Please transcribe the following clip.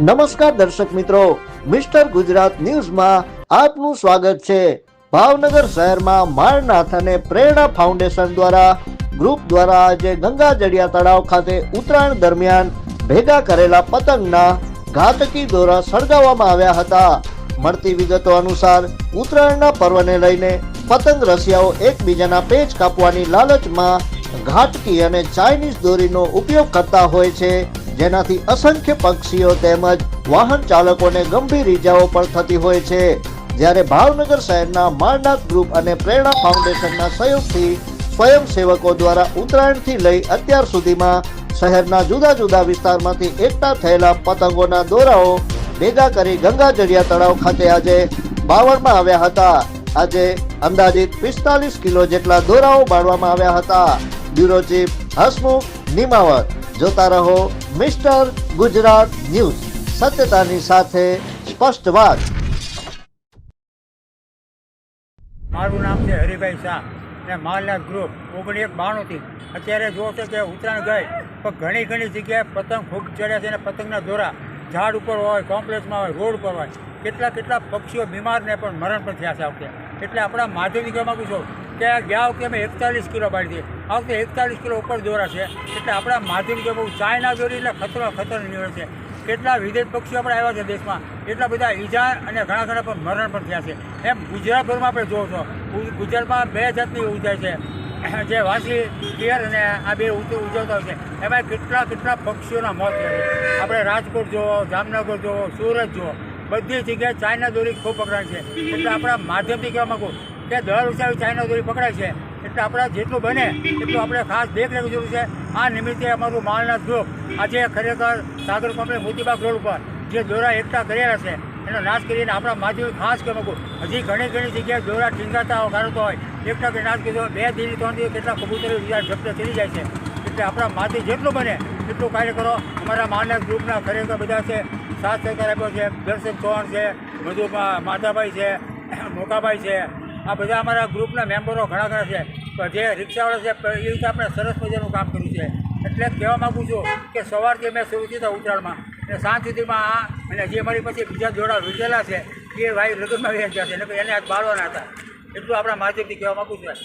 નમસ્કાર દર્શક મિત્રો, મિસ્ટર ગુજરાત ન્યૂઝમાં આપનું સ્વાગત છે. ભાવનગર શહેરમાં મારનાથ અને પ્રેરણા ફાઉન્ડેશન દ્વારા, ગ્રુપ દ્વારા આજે ગંગા જડિયા તળાવ ખાતે ઉત્તરાયણ દરમિયાન ભેગા કરેલા પતંગના ઘાતકી દોરા સળગાવવામાં આવ્યા હતા. મળતી વિગતો અનુસાર, ઉત્તરાયણના પર્વને લઈને પતંગ રસિયાઓ એકબીજાના પેચ કાપવાની લાલચમાં ઘાટકી અને ચાઇનીઝ દોરીનો ઉપયોગ કરતા હોય છે. જેનાથી અસંખ્ય પક્ષીઓ તેમજ વાહન ચાલકોને ગંભીર ઈજાઓ પણ થતી હોય છે. જ્યારે ભાવનગર શહેરના માળનાથ ગ્રુપ અને પ્રેરણા ફાઉન્ડેશનના સહયોગથી સ્વયંસેવકો દ્વારા ઉત્તરાયણથી લઈ અત્યાર સુધીમાં શહેરના જુદા જુદા વિસ્તારમાંથી એકઠા થયેલા પતંગોના દોરાઓ ભેગા કરી ગંગા જડિયા તળાવ ખાતે આજે બાવળમાં આવ્યા હતા. આજે અંદાજિત પિસ્તાલીસ કિલો જેટલા દોરાઓ બાળવામાં આવ્યા હતા. બ્યુરો ચીફ હસમુખ નિમાવત જોતા રહો મિસ્ટર ગુજરાત ન્યૂઝ. સત્યતાની સાથે સ્પષ્ટ વાત. મારું નામ છે હરિભાઈ શાહ ને માલનાથ ગ્રુપ ઓગણી એક બાણુંથી અત્યારે જો છે કે ઉત્તરાયણ ગઈ, પણ ઘણી ઘણી જગ્યાએ પતંગ ખૂબ ચડ્યા છે અને પતંગના દોરા ઝાડ ઉપર હોય, કોમ્પ્લેક્સમાં હોય, રોડ ઉપર હોય. કેટલા કેટલા પક્ષીઓ બીમારને પણ મરણ પણ થયા છે આ એટલે આપણા માધ્યમિક માગું છું કે ગયા વખતે અમે એકતાલીસ કિલો પાડી દઈએ આ વખતે એકતાલીસ કિલો ઉપર દોરા છે. એટલે આપણા માધ્યમિક બહુ ચાયના દોરી એટલે ખતરો ખતરો છે. કેટલા વિદેશ પક્ષીઓ આપણે આવ્યા છે દેશમાં? એટલા બધા ઈજા અને ઘણા ઘણા પણ મરણ પણ થયા છે. એમ ગુજરાતભરમાં આપણે જોવો છો ગુજરાતમાં બે જાતની ઉજાય છે. જે વાસી, પિયર અને આ બે ઉજ- ઉજવતા હોય છે. એમાં કેટલા કેટલા પક્ષીઓના મોત થયા આપણે રાજકોટ જુઓ, જામનગર જુઓ, સુરત જુઓ, બધી જગ્યાએ ચાઇના દોરી ખૂબ પકડાય છે. એટલે આપણા માધ્યમથી કહેવા માગું કે દર વર્ષે ચાઇના દોરી પકડાય છે. એટલે આપણે જેટલું બને એટલું આપણે ખાસ દેખ રાખવી જરૂર છે. આ નિમિત્તે અમારું માલનાથ ગ્રુપ આજે ખરેખર સાગર કોમ્પ્લેક્સ મોતીબાગ રોડ ઉપર જે દોરા એકઠા કરેલા છે, એનો નાશ કરીને આપણા માધ્યમ ખાસ કહેવા મૂકું. હજી ઘણી ઘણી જગ્યાએ દોરા ટીંગાતા કાઢતો હોય. એકઠા કરી નાશ કર્યો, બે દિવસ ત્રણ દિવસ કેટલા કબૂતરો બીજા ઝપટે ચડી જાય છે. એટલે આપણા માથી જેટલું બને એટલું કાર્ય કરો. અમારા માલના ગ્રુપના ખરેખર બધા છે, સાથ સહકાર આપ્યો છે, દર્શન ચૌહાણ છે મધુ માધાભાઈ છે મોકાભાઈ છે. આ બધા અમારા ગ્રુપના મેમ્બરો ઘણા ઘણા છે. જે રિક્ષાવાળા છે એ રીતે આપણે સરસ મજાનું કામ કર્યું છે. એટલે કહેવા માગું છું કે સવારથી મેં શરૂ થયું ઉત્તરાયણમાં. અને સાંજ સુધીમાં આ અને જે મારી પછી બીજા જોડા વીટેલા છે, એ ભાઈ લગ્નમાં વ્યાજ છે. એટલે એને આજ બાળવાના હતા. એટલું આપણા માધ્યમથી કહેવા માગું છું.